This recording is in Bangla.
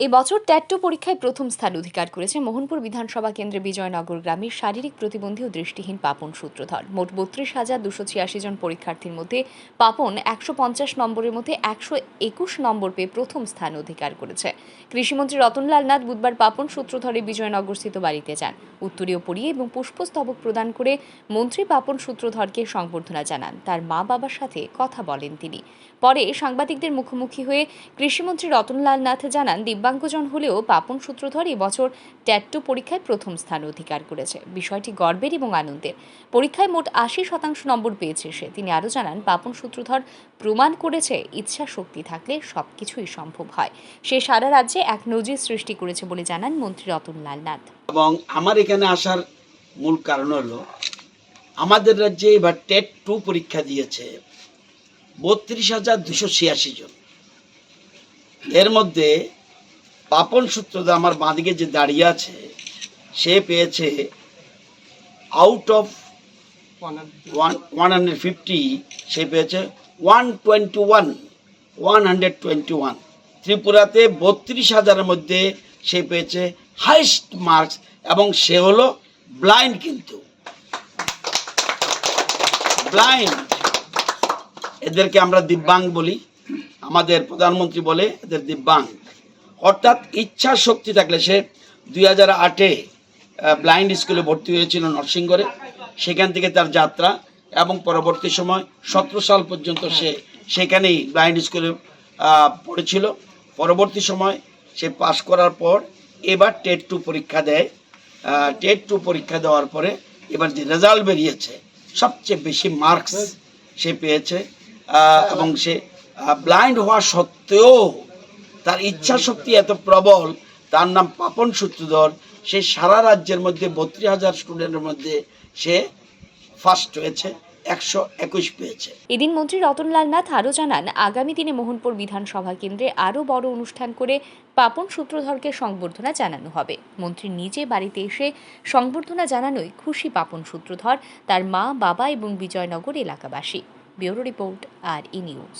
এবছর ট্যাট্টো পরীক্ষায় প্রথম স্থান অধিকার করেছে মোহনপুর বিধানসভা কেন্দ্রে বিজয়নগর গ্রামের শারীরিক প্রতিবন্ধী ও দৃষ্টিহীন পাপন সূত্রধর। মোট বত্রিশ হাজার দুশো ছিয়াশি জন পরীক্ষার্থীর মধ্যে পাপন একশো পঞ্চাশ নম্বরের মধ্যে একশো একুশ নম্বর পেয়ে প্রথম স্থান অধিকার করেছে। কৃষিমন্ত্রী রতনলাল নাথ বুধবার পাপন সূত্রধরে বিজয়নগরস্থিত বাড়িতে যান। উত্তরীয় পরিয়ে এবং পুষ্পস্তবক প্রদান করে মন্ত্রী পাপন সূত্রধরকে সংবর্ধনা জানান। তার মা বাবার সাথে কথা বলেন তিনি। পরে সাংবাদিকদের মুখোমুখি হয়ে কৃষিমন্ত্রী রতনলাল নাথ জানান দিব্যাঙ্গজন হলেও পাপন সূত্রধর এবছর ট্যাট্টো পরীক্ষায় প্রথম স্থান অধিকার করেছে। বিষয়টি গর্বের এবং আনন্দের। পরীক্ষায় মোট আশি শতাংশ নম্বর পেয়েছে সে। তিনি আরও জানান পাপন সূত্রধর প্রমাণ করেছে, ইচ্ছা শক্তি থাকলে সব কিছুই সম্ভব হয়। সে সারা রাজ্যে এক নজির সৃষ্টি করেছে বলে জানান মন্ত্রী রতনলাল নাথ। এবং আমার এখানে আসার মূল কারণ হলো, আমাদের রাজ্যে এবার টেট টু পরীক্ষা দিয়েছে বত্রিশ হাজার দুশো ছিয়াশি জন। এর মধ্যে পাপন সূত্রদা আমার বাঁদিকে যে দাঁড়িয়ে আছে, সে পেয়েছে out of one hundred fifty সে পেয়েছে one twenty one one hundred twenty one ত্রিপুরাতে বত্রিশ হাজারের মধ্যে সে পেয়েছে হাইস্ট মার্কস এবং সে হলো ব্লাইন্ড কিন্তু। ব্লাইন্ড এদেরকে আমরা দিব্যাঙ্গ বলি। আমাদের প্রধানমন্ত্রী বলে এদের দিব্যাঙ্গ। অর্থাৎ ইচ্ছা শক্তি থাকলে সে দুই হাজার আটে ব্লাইন্ড স্কুলে ভর্তি হয়েছিল নরসিংগড়ে সেখান থেকে তার যাত্রা এবং পরবর্তী সময় সতেরো সাল পর্যন্ত সে সেখানেই ব্লাইন্ড স্কুলে পড়েছিল। পরবর্তী সময় সে পাশ করার পর এবার টেট টু পরীক্ষা দেয়। টেট টু পরীক্ষা দেওয়ার পরে এবার যে রেজাল্ট বেরিয়েছে, সবচেয়ে বেশি মার্কস সে পেয়েছে। এবং সে ব্লাইন্ড হওয়া সত্ত্বেও তার ইচ্ছা শক্তি এত প্রবল, তার নাম পাপন সূত্রধর। সে সারা রাজ্যের মধ্যে বত্রিশ হাজার স্টুডেন্টের মধ্যে সে ফার্স্ট হয়েছে, একশো একুশ পেয়েছে। এদিন মন্ত্রী রতনলাল নাথ আরও জানান, আগামী দিনে মোহনপুর বিধানসভা কেন্দ্রে আরও বড় অনুষ্ঠান করে পাপন সূত্রধরকে সংবর্ধনা জানানো হবে। মন্ত্রী নিজে বাড়িতে এসে সংবর্ধনা জানানোয় খুশি পাপন সূত্রধর, তার মা, বাবা এবং বিজয়নগর এলাকাবাসী। ব্যুরো রিপোর্ট আর ই নিউজ।